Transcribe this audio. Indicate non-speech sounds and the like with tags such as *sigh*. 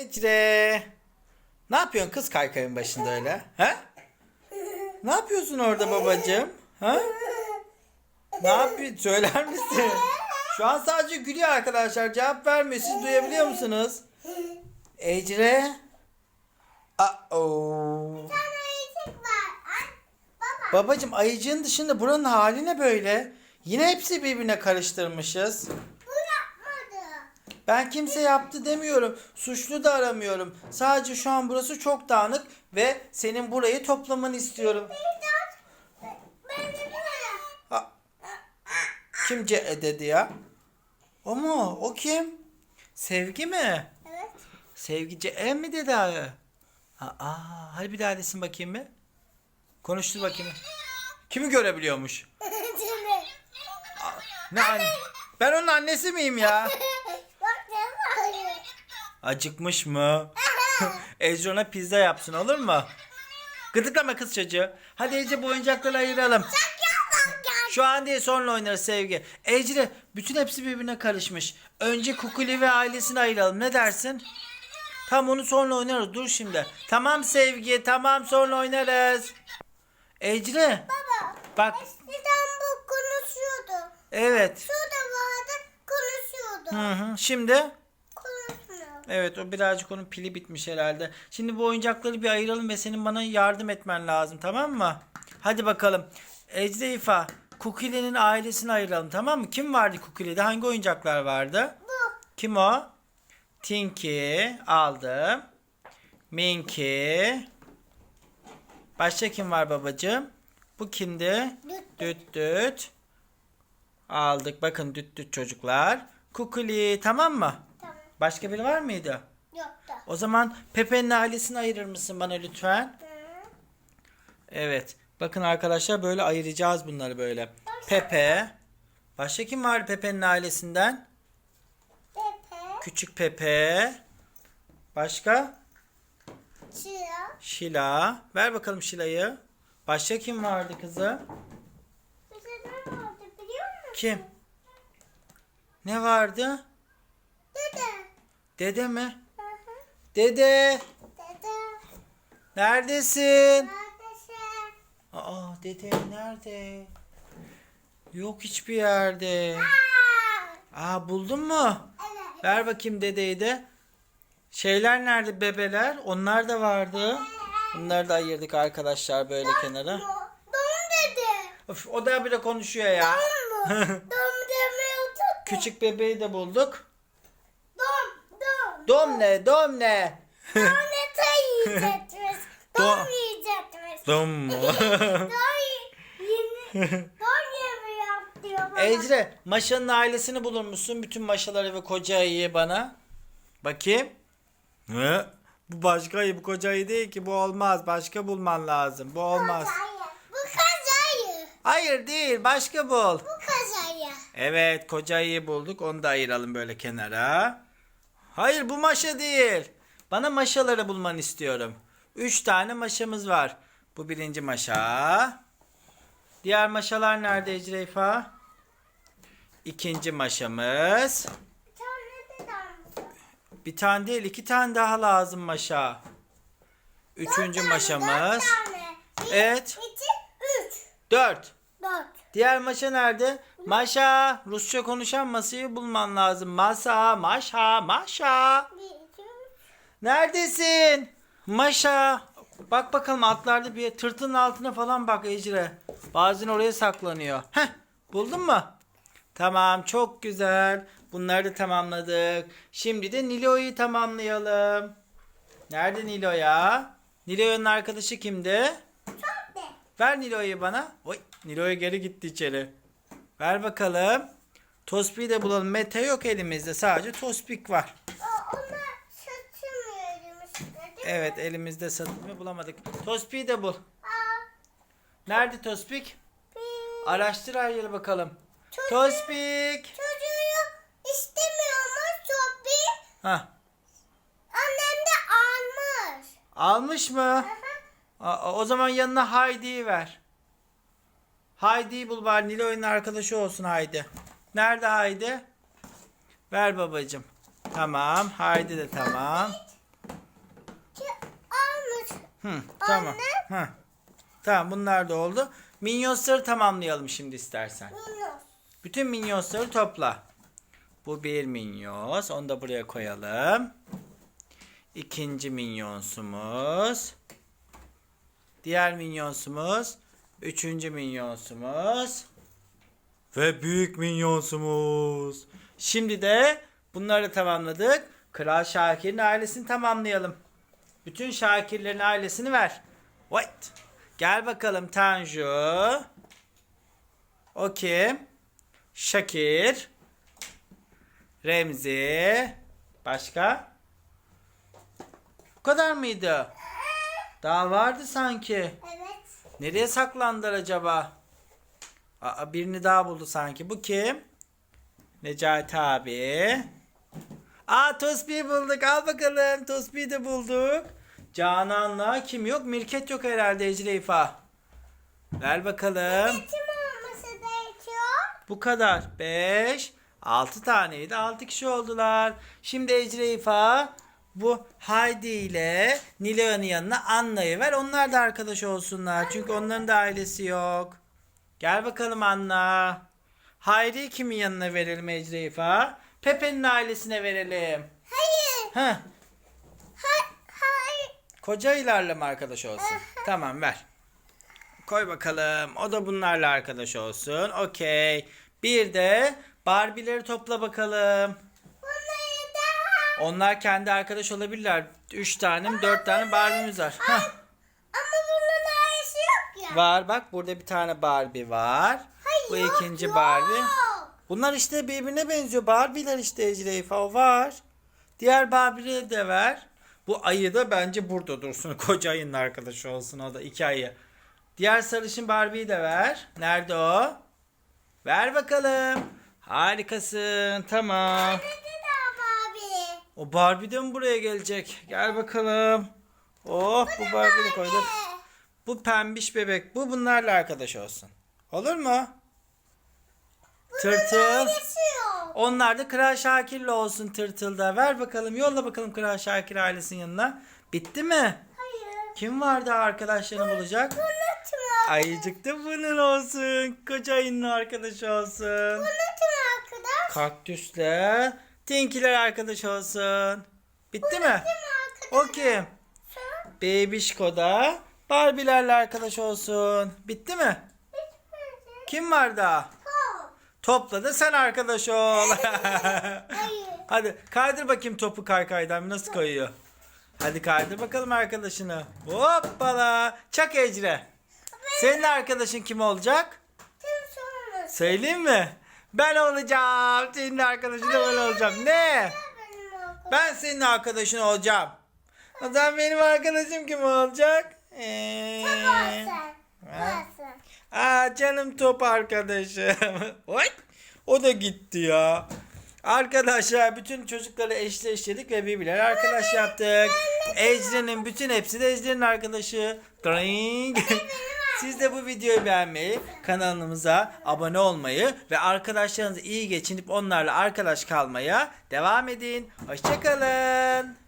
Ecre. Ne yapıyorsun kız kaykayın başında öyle? He? Ne yapıyorsun orada babacığım? Ha? Ne yapıyorsun? Söyler misin? Şu an sadece gülüyor arkadaşlar. Cevap vermiyor. Siz duyabiliyor musunuz? Ecre. Ay, baba. Babacım ayıcığın dışında buranın hali ne böyle? Yine hepsi birbirine karıştırmışız. Ben kimse yaptı demiyorum. Suçlu da aramıyorum. Sadece şu an burası çok dağınık ve senin burayı toplamanı istiyorum. Ha, kim C dedi ya? O mu? O kim? Sevgi mi? Evet. Sevgi C mi dedi abi? Aa, hadi bir daha desin bakayım bir. Konuştur bakayım. Kimi görebiliyormuş? *laughs* Ne anne? Ben onun annesi miyim ya? *laughs* Acıkmış mı? *laughs* Ecron'a pizza yapsın olur mu? Gıdıklama kız çocuğu. Hadi Ece bu oyuncakları ayıralım. Şu an değil sonra oynarız sevgi. Ecre bütün hepsi birbirine karışmış. Önce Kukuli ve ailesini ayıralım. Ne dersin? Tamam onu sonra oynarız. Dur şimdi. Tamam sevgi tamam sonra oynarız. Ecre Baba. bak Eskiden bu konuşuyordu. evet. Şurada vardı konuşuyordu. Hı hı. Şimdi. Evet o birazcık onun pili bitmiş herhalde. Şimdi bu oyuncakları bir ayıralım ve senin bana yardım etmen lazım tamam mı? Hadi bakalım. Ecde İfa, Kukile'nin ailesini ayıralım tamam mı? Kim vardı Kukile'de? Hangi oyuncaklar vardı? Bu. Kim o? Tinky aldım. Minky. Başka kim var babacığım? Bu kimdi? Düt. Düt düt. Aldık. Bakın düt düt çocuklar. Kukuli tamam mı? Başka biri var mıydı? Yoktu. O zaman Pepe'nin ailesini ayırır mısın bana lütfen? Hı. Evet. Bakın arkadaşlar böyle ayıracağız bunları böyle. Pepe. Başka kim var Pepe'nin ailesinden? Pepe. Küçük Pepe. Başka? Çıra. Şila. Ver bakalım Şila'yı. Başka kim vardı musun? Kim? Ne vardı? Dede. Mi? Hı hı. Dede. Dede. Neredesin? Neredesin? Aa dede nerede? Yok hiçbir yerde. Aa. Aa buldun mu? Evet. Ver bakayım dedeyi de. Şeyler nerede bebeler? Onlar da vardı. Bunları da ayırdık arkadaşlar böyle kenara. Dom dedi. Of, o da bile konuşuyor ya. Dom mu? Dom demeyi tuttu. Küçük bebeği de bulduk. *laughs* Dom. *laughs* Dom. Dom ne? Dom ne? Donete yiyecekmiş. Dom. Dom yiyecekmiş. Dom? Dom yeni. Dom yemeği yap diyor bana. Ecre, Maşa'nın ailesini bulur musun? Bütün Maşaları ve koca ayıyı bana. Bakayım. Hı? Bu başka ayı, bu koca ayı değil ki. Bu olmaz. Başka bulman lazım. Bu olmaz. Kazayı. Bu kazayı. Hayır değil. Başka bul. Bu kazayı. Evet koca ayıyı bulduk. Onu da ayıralım böyle kenara. Hayır bu maşa değil. Bana maşaları bulmanı istiyorum. Üç tane maşamız var. Bu birinci maşa. Diğer maşalar nerede Ecreyfa? İkinci maşamız. Bir tane değil iki tane daha lazım maşa. Üçüncü maşamız. Dört tane. Bir, Evet. iki, üç. Dört. Dört. Diğer maşa nerede? Maşa. Rusça konuşan masayı bulman lazım. Masa, maşa, maşa. Neredesin? Maşa. Bak bakalım altlarda bir tırtının altına falan bak Ecre. Bazen oraya saklanıyor. Heh, buldun mu? Tamam, çok güzel. Bunları da tamamladık. Şimdi de Nilo'yu tamamlayalım. Nerede Nilo ya? Nilo'nun arkadaşı kimdi? Ver Nilo'yu bana. Oy, Nilo'ya geri gitti içeri. Ver bakalım. Tospik'i de bulalım. Mete yok elimizde. Sadece Tospik var. Evet elimizde satılmıyor bulamadık. Tospik'i de bul. Aa, Nerede Tospik? Araştır her yere bakalım. Çocuğu- Tospik. çocuğu istemiyormuş Sopi. Ha, Annem de almış. almış mı? Aha. Aa, o zaman yanına Heidi'yi ver. Heidi'yi bul bari Nilo'nun arkadaşı olsun Heidi. Nerede Heidi? Ver babacığım. Tamam. Heidi de tamam. Hı, tamam. Hı. Tamam bunlar da oldu. Minyonsları tamamlayalım şimdi istersen. Minyon. Bütün minyonsları topla. Bu bir minyons. Onu da buraya koyalım. İkinci minyonsumuz. Diğer minyonsumuz. Üçüncü minyonsumuz. Ve büyük minyonsumuz. Şimdi de bunları tamamladık. Kral Şakir'in ailesini tamamlayalım. Bütün Şakirlerin ailesini ver. Wait. Gel bakalım Tanju. O kim? Şakir. Remzi. Başka? Bu kadar mıydı? Daha vardı sanki. Evet. Nereye saklandılar acaba? Aa, birini daha buldu sanki. Bu kim? Necati abi. Aa Tosbi'yi bulduk. Al bakalım. Tosbi'yi de bulduk. Canan'la kim yok? Mirket yok herhalde Ecre İfa. Ver bakalım. Bu kadar. 5, 6 taneydi. 6 kişi oldular. Şimdi Ecre İfa bu Haydi ile Nilay'ın yanına Anna'yı ver. Onlar da arkadaş olsunlar. Çünkü onların da ailesi yok. Gel bakalım Anna. Hayri kimin yanına verelim Ecre İfa? Pepe'nin ailesine verelim. Hayır. Heh. Hayır. Hayır. Koca ilerle mi arkadaş olsun? tamam ver. Koy bakalım. O da bunlarla arkadaş olsun. Okey. Bir de Barbie'leri topla bakalım. Onlar kendi arkadaş olabilirler. Üç tane dört tane Barbie'miz var. Hah. Ama bunun ailesi yok ya. Var bak burada bir tane Barbie var. Hayır, Bu yok, ikinci yok. Barbie. Bunlar işte birbirine benziyor. Barbie'ler işte Ecre İfa o var. Diğer Barbie'leri de ver. Bu ayı da bence burada dursun. *laughs* Koca ayının arkadaşı olsun o da iki ayı. Diğer sarışın Barbie'yi de ver. Nerede o? Ver bakalım. Harikasın. Tamam. O Barbie de mi buraya gelecek? Gel bakalım. Oh bu Barbie'yi koyduk. Bu pembiş bebek. Bu bunlarla arkadaş olsun. Olur mu? Tırtıl. Onlar da Kral Şakir'le olsun tırtılda. Ver bakalım yolla bakalım Kral Şakir ailesinin yanına. Bitti mi? Hayır. Kim var daha arkadaşlarını bulacak? Kim Ayıcık da bunun olsun. Koca ayının arkadaşı olsun. Kim arkadaş? Kaktüsle Tinkiler arkadaş olsun. Bitti mi? Kim arkadaş? O kim? Bebişko da Barbie'lerle arkadaş olsun. Bitti mi? Bitmedi. Kim var daha? Top. Topla da sen arkadaş ol. *laughs* Hadi kaydır bakayım topu kaykaydan nasıl kayıyor. Hadi kaydır bakalım arkadaşını. Hoppala. Çak Ecre. Senin arkadaşın kim olacak? Söyleyeyim mi? Ben olacağım. Senin arkadaşın da ben olacağım. Ne? Ben senin arkadaşın olacağım. O zaman benim arkadaşım kim olacak? Ee. Ha? Aa canım top arkadaşım. *laughs* Oy, o da gitti ya. Arkadaşlar bütün çocukları eşleştirdik ve birbirleri arkadaş yaptık. Ecrin'in bütün hepsi de Ecrin'in arkadaşı. Dring. Siz de bu videoyu beğenmeyi, kanalımıza abone olmayı ve arkadaşlarınızı iyi geçinip onlarla arkadaş kalmaya devam edin. Hoşçakalın.